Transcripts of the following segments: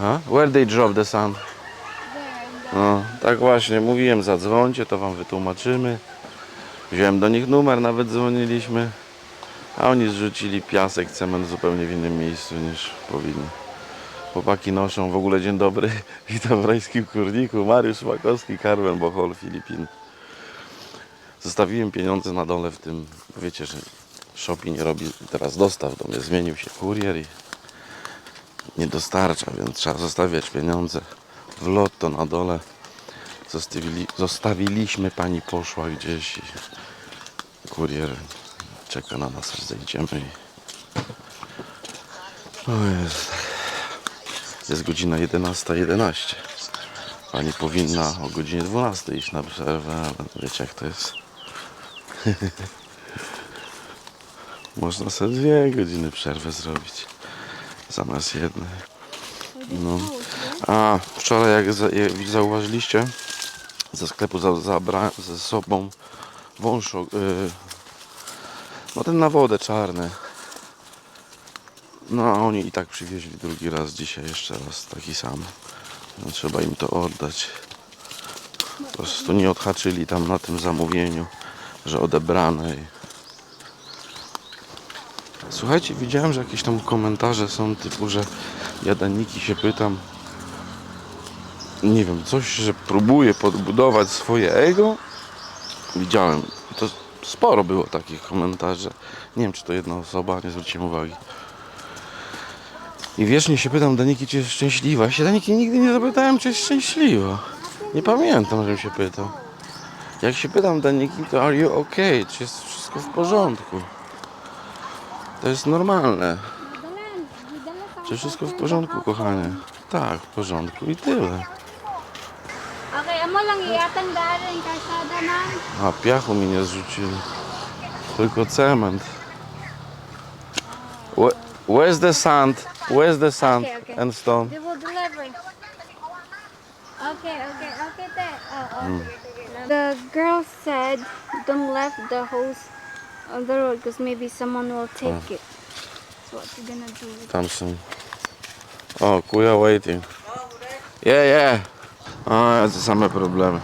Huh? Where they drop the sand? No, tak właśnie, mówiłem, zadzwońcie, to wam wytłumaczymy. Wziąłem do nich numer, nawet dzwoniliśmy. A oni zrzucili piasek, cement zupełnie w innym miejscu niż powinni. Chłopaki noszą, w ogóle dzień dobry, witam w rajskim kurniku, Mariusz Makowski, Carmen Bohol, Filipin. Zostawiłem pieniądze na dole w tym, wiecie, że Shopee nie robi teraz dostaw do mnie, zmienił się kurier i nie dostarcza, więc trzeba zostawiać pieniądze w lotto na dole. Zostawili, zostawiliśmy, pani poszła gdzieś i kurier czeka na nas, aż zejdziemy i... O jest. Jest godzina 11.11. Pani powinna o godzinie 12 iść na przerwę, ale wiecie jak to jest. Można sobie dwie godziny przerwę zrobić zamiast jednej. No. A wczoraj jak, za, jak zauważyliście ze sklepu za, zabrałem ze sobą wąż o- y, no ten na wodę czarny. No a oni i tak przywieźli drugi raz dzisiaj jeszcze raz taki sam. No, trzeba im to oddać. Po prostu nie odhaczyli tam na tym zamówieniu, że odebrane. I... Słuchajcie, widziałem, że jakieś tam komentarze są typu, że ja Daniki się pytam, nie wiem, coś, że próbuje podbudować swoje ego. Widziałem, to sporo było takich komentarzy. Nie wiem, czy to jedna osoba, nie zwróciłem uwagi. I wiecznie się pytam Daniki, czy jest szczęśliwa. Ja się Daniki nigdy nie zapytałem, czy jest szczęśliwa. Nie pamiętam, żebym się pytał. Jak się pytam Daniki, to are you okay? Czy jest wszystko w porządku? To jest normalne. Czy wszystko w porządku, kochanie? Tak, w porządku i tyle. Okay, amo lang. A piachu mi nie zrzucili. Tylko cement. Where, where's the sand? Where's the sand Okay, okay. and stone? They will deliver. Okay, okay, okay, te. Oh, oh. The girl said don't left the hose on the road because maybe someone will take it. So what you gonna do with Tam są. O, kuja waiting. Yeah, yeah. O, te same problemy.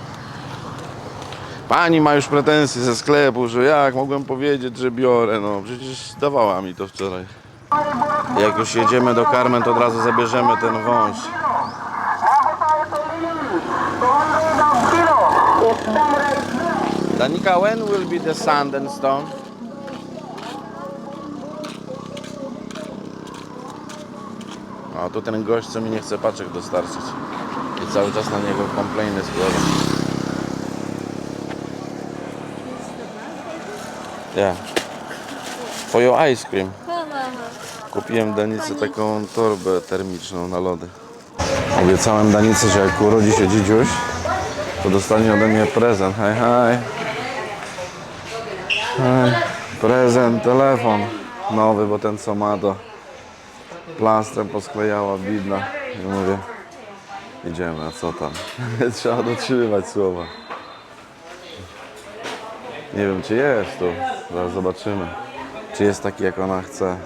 Pani ma już pretensje ze sklepu, że jak mogłem powiedzieć, że biorę. No przecież dawała mi to wczoraj. Jak już jedziemy do Carmen, to od razu zabierzemy ten wąż. Danika, when will be the sand and stone? A tu ten gość, co mi nie chce paczek dostarczyć. I cały czas na niego komplejny składam. Yeah. For your ice cream. Kupiłem Danice taką torbę termiczną na lody. Obiecałem Danice, że jak urodzi się dzidziuś, to dostanie ode mnie prezent. Hej, hej. Hej. Prezent, telefon nowy, bo ten co ma to plastrem posklejała bidna. I mówię, idziemy, a co tam? Trzeba dotrzymywać słowa. Nie wiem, czy jest tu. Zaraz zobaczymy. Czy jest taki, jak ona chce.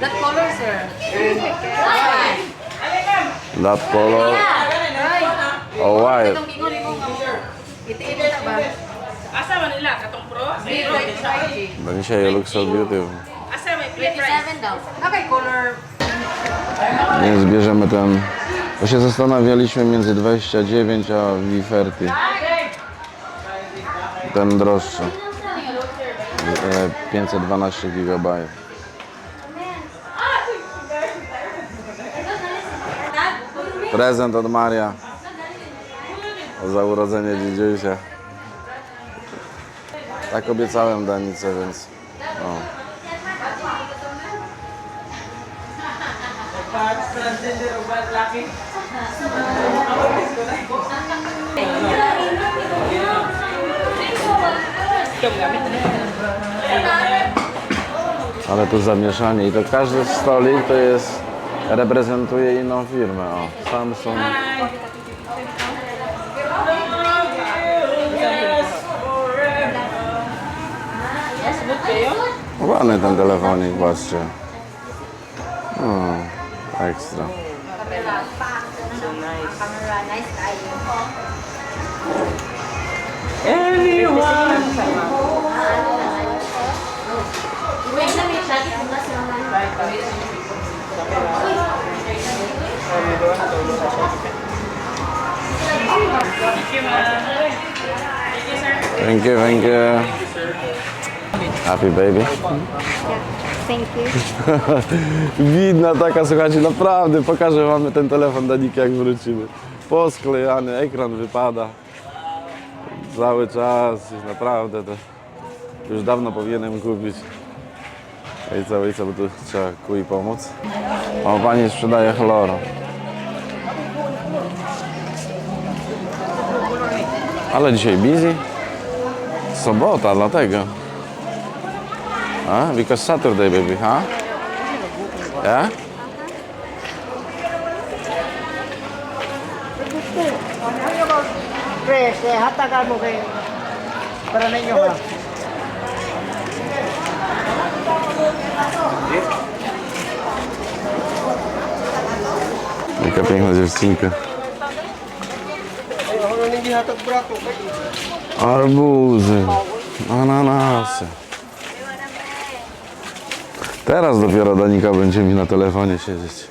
That color, sir. That color na ba? Asa nila? Katong pro? You look so beautiful. Nie zbierzemy ten. Bo się zastanawialiśmy między 29 a Viferti. Ten droższy. E, 512 GB. Prezent od Maria. Za urodzenie dziedziusia. Tak obiecałem Danice, więc. O. Ale tu zamieszanie i to każdy stolik to jest reprezentuje inną firmę. O, Samsung. Ładny ten telefonik, patrzcie. O, ekstra. Thank you, thank you. Happy baby. Thank you. Widna taka, słuchajcie, naprawdę pokażę wam ten telefon Daniki jak wrócimy. Posklejany, ekran wypada. Cały czas, naprawdę to już dawno powinienem kupić. I co, i co, bo tu trzeba kuj pomóc. O, pani sprzedaje chloro. Ale dzisiaj busy. Sobota, dlatego. Huh? Because Saturday, baby, huh? Yeah? Tres, hasta calmo que para niños. Fica bem, Arbusa. Teraz dopiero Danika będzie mi na telefonie siedzieć.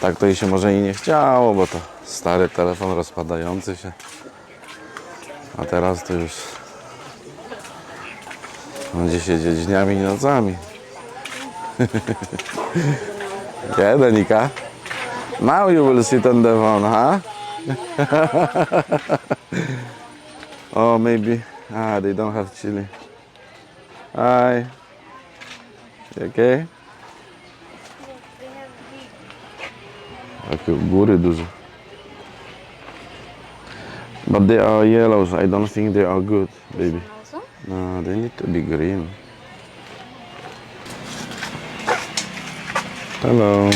Tak to jej się może i nie chciało, bo to stary telefon rozpadający się. A teraz to już będzie siedzieć dniami i nocami. yeah, Danika? Now you will sit on the phone, huh? Oh, maybe. Ah, they don't have chili. Hi. You okay? Góry duże. But they are yellows. I don't think they are good, baby. Also? No, they need to be green. Hello.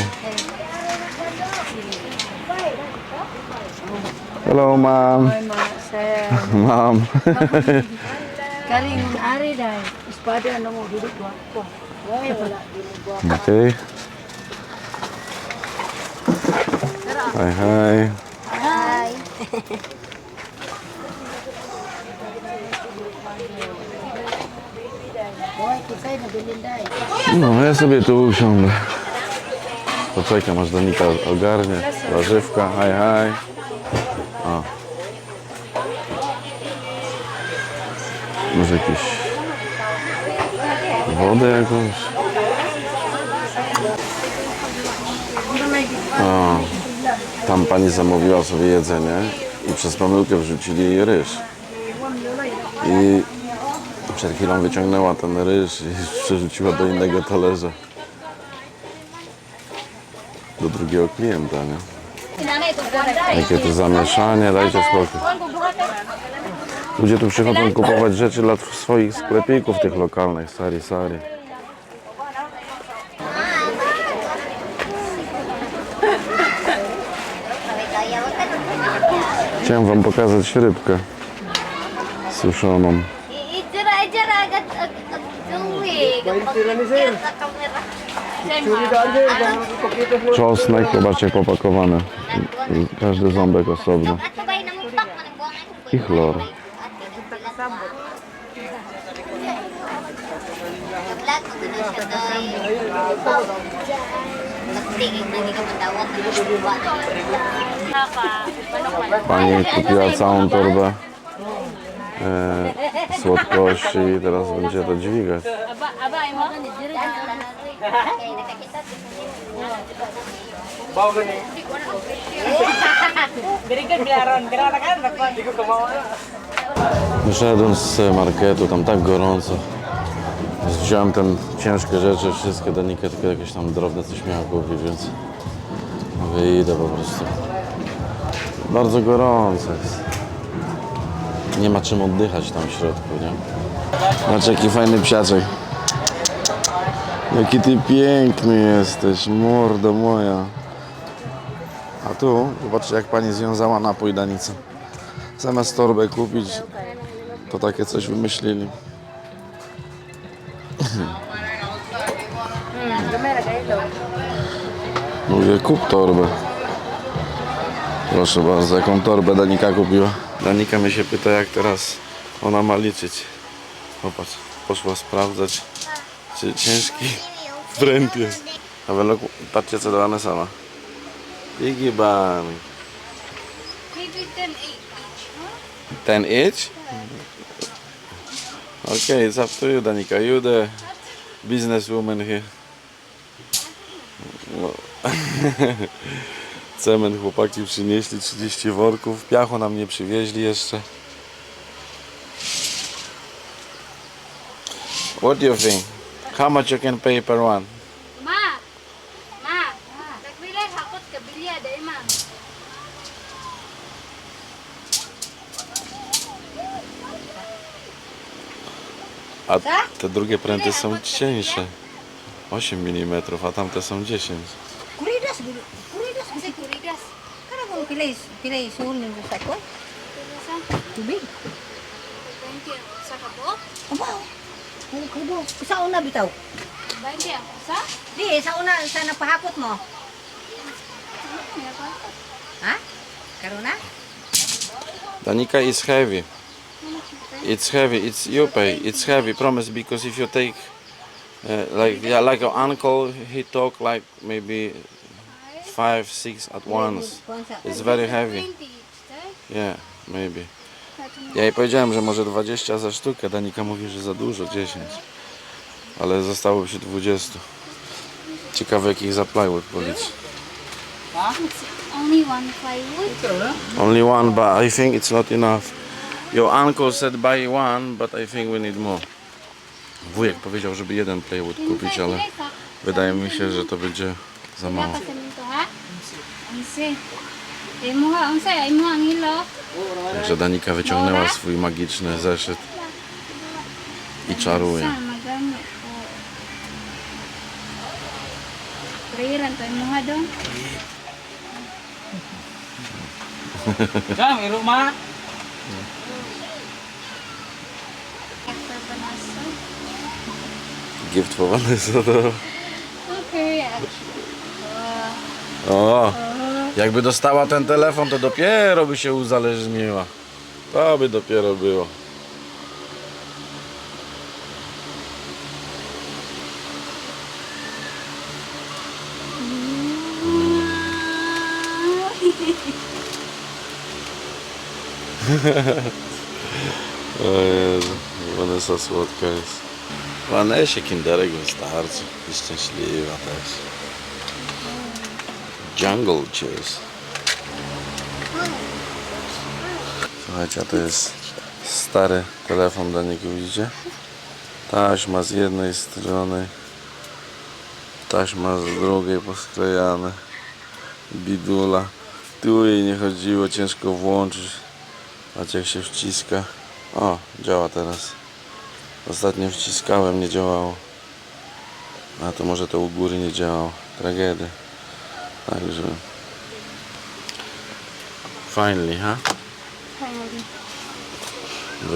Hello, mom. Mom. Kaling ari dai. Espada na mo duduk ko. Okay. Hi, hi. Hi. No, ja sobie tu usiądę. Poczekam aż Danika ogarnie. Warzywka, hi, hi. O. Może jakieś wodę jakąś. O. Tam pani zamówiła sobie jedzenie i przez pomyłkę wrzucili jej ryż. I przed chwilą wyciągnęła ten ryż i przerzuciła do innego talerza. Do drugiego klienta, nie? Jakie to zamieszanie, dajcie spokój. Ludzie tu przychodzą kupować rzeczy dla swoich sklepików tych lokalnych, sari sari. Chciałem wam pokazać rybkę suszoną. Czosnek, zobaczcie, popakowane. Każdy ząbek osobno. I chlor. Siya. Pani kupiła całą torbę e, słodkości i teraz będzie to dźwigać. Wyszedłem z marketu, tam tak gorąco. Wziąłem ten ciężkie rzeczy, wszystkie Danikę, tylko jakieś tam drobne coś miała kupić, więc wyjdę po prostu. Bardzo gorąco jest. Nie ma czym oddychać tam w środku, nie? Patrz jaki fajny psiaczek. Jaki ty piękny jesteś, mordo moja. A tu, zobaczcie jak pani związała napój Danicę. Zamiast torbę kupić, to takie coś wymyślili. Mówię, kup torbę. Proszę bardzo, jaką torbę Danika kupiła. Danika mnie się pyta, jak teraz ona ma liczyć. Popatrz, poszła sprawdzać, czy ciężki pręt jest. A wy patrzcie, co dała sama. Piggy bank. Maybe ten each? Okay, it's up to you, Danika. You the businesswoman here. No. Cement chłopaki przynieśli 30 worków. Piachu nam nie przywieźli jeszcze. What do you think? How much you can pay per one? Ma! Ma! Nagbilay hakot ka bilya, day ma. A te drugie pręty są cieńsze. 8 mm, a tamte są 10. Kana mo pilay, pilay suhon yung sa ko? Kurigas Tubig. 20 ang usa ka po? Aba. Ano ko do? Sa una bitaw. 20 ang usa? Di, sa una sa napahakot mo. Ha? Karuna? Danica is heavy. It's heavy. It's you pay. It's heavy. Promise because if you take uh, like yeah, like your uncle, he talk like maybe five, six at once. It's very heavy. 20 each, tak? Yeah, maybe. Ja jej powiedziałem, że może 20 za sztukę. Danika mówi, że za dużo, 10. Ale zostało się 20. Ciekawe jakich za plywood policzy. Only one plywood? Only one, but I think it's not enough. Your uncle said buy one, but I think we need more. Wujek powiedział, żeby jeden plywood kupić, ale wydaje mi się, że to będzie za mało. Dapat sa minto, ha? Unsi. Imo ha, unsay, imo ang ilo. Także Danika wyciągnęła swój magiczny zeszyt i czaruje. Prayeran to imo ha doon. Jam, iro ma. Gift for Vanessa to... Okay. O, jakby dostała ten telefon, to dopiero by się uzależniła. To by dopiero było. O Jezu, Vanessa słodka jest. Vanessie kinderek wystarczy. Jest szczęśliwa też. Jungle Juice. Słuchajcie, to jest stary telefon do niego, widzicie? Taśma z jednej strony, taśma z drugiej posklejane. Bidula. Tu jej nie chodziło, ciężko włączyć. Patrzcie jak się wciska. O, działa teraz. Ostatnio wciskałem, nie działało. A to może to u góry nie działało. Tragedia. Także. Finally, ha? Huh?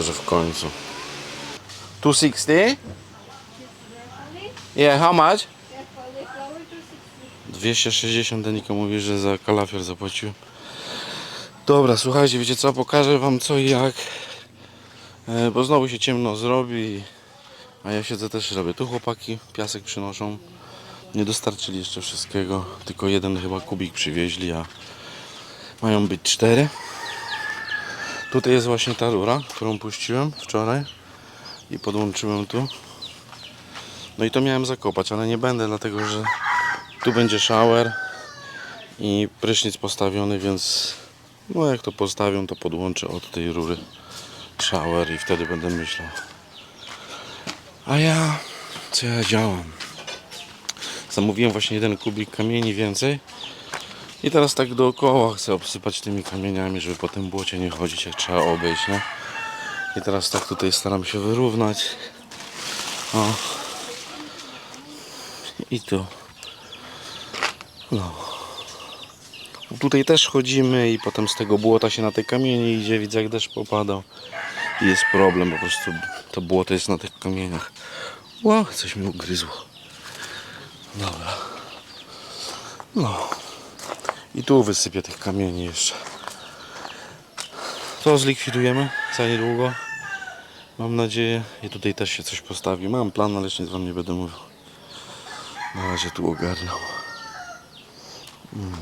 Że w końcu. 260? Yeah, how much? 260 Danika mówi, że za kalafior zapłacił. Dobra, słuchajcie, wiecie co? Pokażę wam co i jak. E, Bo znowu się ciemno zrobi. A ja siedzę też robię. Tu chłopaki piasek przynoszą. Nie dostarczyli jeszcze wszystkiego. Tylko jeden chyba kubik przywieźli, a mają być cztery. Tutaj jest właśnie ta rura, którą puściłem wczoraj i podłączyłem tu. No i to miałem zakopać, ale nie będę, dlatego że tu będzie shower i prysznic postawiony, więc no jak to postawią, to podłączę od tej rury shower i wtedy będę myślał. A ja, co ja działam? Zamówiłem właśnie jeden kubik kamieni więcej. I teraz tak dookoła chcę obsypać tymi kamieniami, żeby po tym błocie nie chodzić, jak trzeba obejść, nie? I teraz tak tutaj staram się wyrównać. O. I tu. No. Tutaj też chodzimy i potem z tego błota się na te kamienie idzie, widzę jak deszcz popadał. I jest problem, po prostu to błoto jest na tych kamieniach. Ło, coś mi ugryzło. Dobra. No. I tu wysypię tych kamieni jeszcze. To zlikwidujemy za niedługo. Mam nadzieję. I tutaj też się coś postawi. Mam plan, ale jeszcze nic wam nie będę mówił. Na razie tu ogarnął. Mm.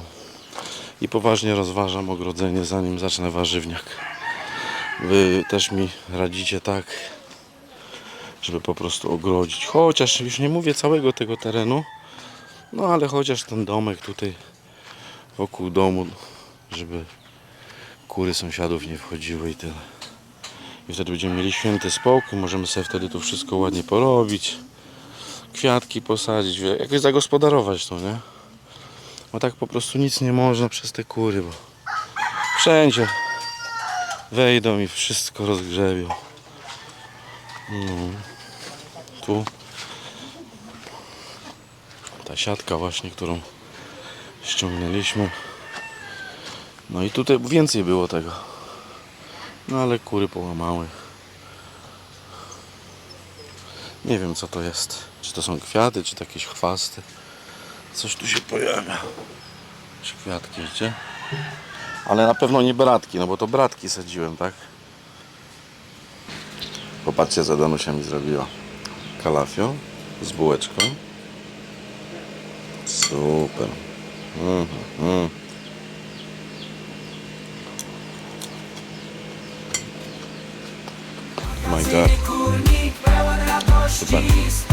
I poważnie rozważam ogrodzenie zanim zacznę warzywniak. Wy też mi radzicie tak, żeby po prostu ogrodzić. Chociaż już nie mówię całego tego terenu, no ale chociaż ten domek tutaj wokół domu, żeby kury sąsiadów nie wchodziły i tyle. I wtedy będziemy mieli święty spokój, możemy sobie wtedy tu wszystko ładnie porobić, kwiatki posadzić, jakoś zagospodarować to, nie? Bo tak po prostu nic nie można przez te kury, bo wszędzie wejdą i wszystko rozgrzebią. No. Tu ta siatka właśnie, którą ściągnęliśmy. No i tutaj więcej było tego. No ale kury połamały. Nie wiem co to jest. Czy to są kwiaty, czy to jakieś chwasty. Coś tu się pojawia. Czy kwiatki, wiecie? Ale na pewno nie bratki, no bo to bratki sadziłem, tak? Popatrzcie, co Danusia mi zrobiła. Kalafio z bułeczką. Super. Mhm, mhm. My God. Super.